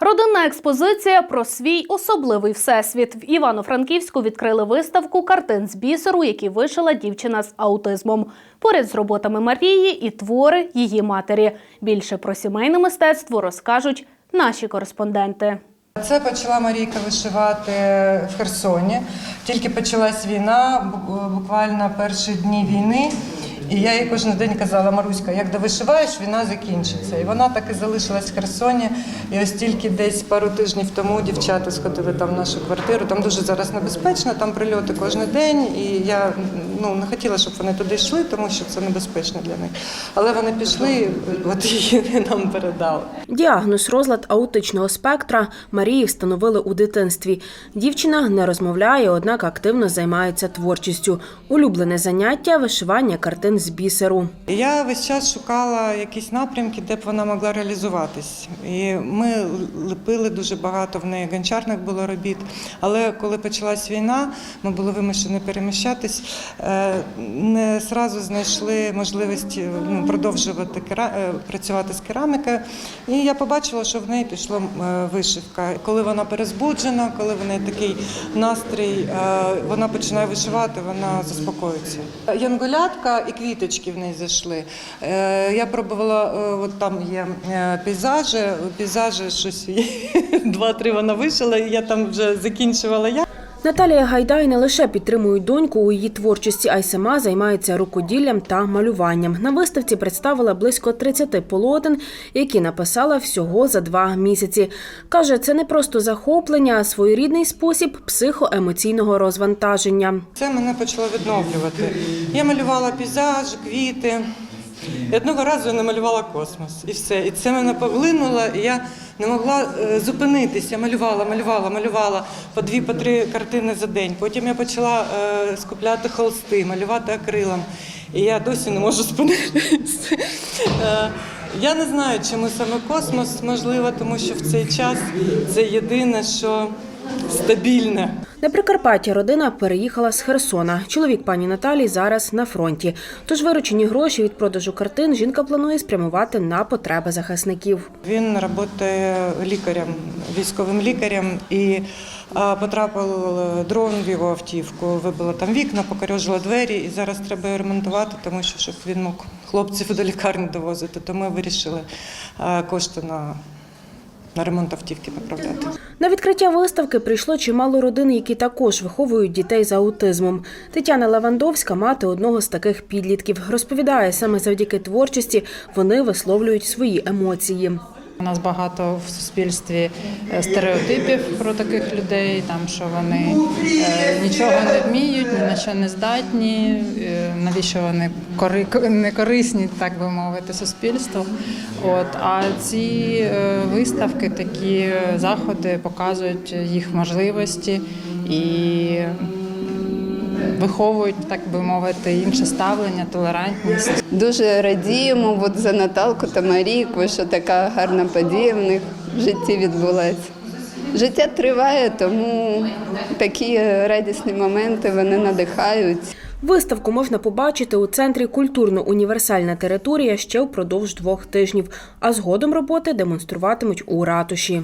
Родинна експозиція про свій особливий всесвіт. В Івано-Франківську відкрили виставку картин з бісеру, які вишила дівчина з аутизмом. Поряд з роботами Марії і твори її матері. Більше про сімейне мистецтво розкажуть наші кореспонденти. Це почала Марійка вишивати в Херсоні. Тільки почалась війна, буквально перші дні війни. І я їй кожен день казала, Маруська, як довишиваєш, війна закінчиться. І вона так і залишилась в Херсоні. І ось тільки десь пару тижнів тому дівчата сходили там в нашу квартиру. Там дуже зараз небезпечно, там прильоти кожен день. І я ну, не хотіла, щоб вони туди йшли, тому що це небезпечно для них. Але вони пішли, от її нам передали. Діагноз розлад аутичного спектра Марії встановили у дитинстві. Дівчина не розмовляє, однак активно займається творчістю. Улюблене заняття вишивання картин з бісеру. Я весь час шукала якісь напрямки, де б вона могла реалізуватись. І ми лепили дуже багато в неї гончарних було робіт. Але коли почалась війна, ми були вимушені переміщатись, е, не зразу знайшли можливість ну, продовжувати е, працювати з керамікою. І я побачила, що в неї пішла е, вишивка. Коли вона перезбуджена, коли в неї такий настрій, е, вона починає вишивати, вона заспокоюється. Янголятка і квіточки в неї зайшли. Е, Я пробувала, е, от там є е, пейзажі, пейзажі щось два-три вона вишила, і я там вже закінчувала я. Наталія Гайдай не лише підтримує доньку у її творчості, а й сама займається рукоділлям та малюванням. На виставці представила близько 30 полотен, які написала всього за два місяці. Каже, це не просто захоплення, а своєрідний спосіб психоемоційного розвантаження. Це мене почало відновлювати. Я малювала пейзаж, квіти. І одного разу я намалювала космос. І все. І це мене поглинуло, і я не могла е, зупинитися. Я малювала, малювала, малювала по дві, по три картини за день. Потім я почала е, скупляти холсти, малювати акрилом. І я досі не можу спинитися. Е, Я не знаю, чому саме космос можливо, тому що в цей час це єдине, що стабільне. На Прикарпатті родина переїхала з Херсона. Чоловік пані Наталії зараз на фронті. Тож виручені гроші від продажу картин жінка планує спрямувати на потреби захисників. Він працює лікарем, військовим лікарем, і потрапив е, дрон в його автівку. Вибило там вікна, покорежила двері, і зараз треба ремонтувати, тому що щоб він мог хлопців до лікарні довозити. То ми вирішили кошти на, на ремонт автівки направляти. На відкриття виставки прийшло чимало родин, які також виховують дітей з аутизмом. Тетяна Лавандовська, мати одного з таких підлітків, розповідає, саме завдяки творчості вони висловлюють свої емоції. У нас багато в суспільстві е, стереотипів про таких людей, там що вони е, нічого не вміють, ні на що не здатні, е, навіщо вони не корисні, так би мовити, суспільству. От а ці виставки, такі заходи показують їх можливості і виховують, так би мовити, інше ставлення, толерантність. Дуже радіємо от за Наталку та Марійку, що така гарна подія в них в житті відбулася. Життя триває, тому такі радісні моменти вони надихають. Виставку можна побачити у центрі культурно-універсальна територія ще впродовж двох тижнів, а згодом роботи демонструватимуть у ратуші.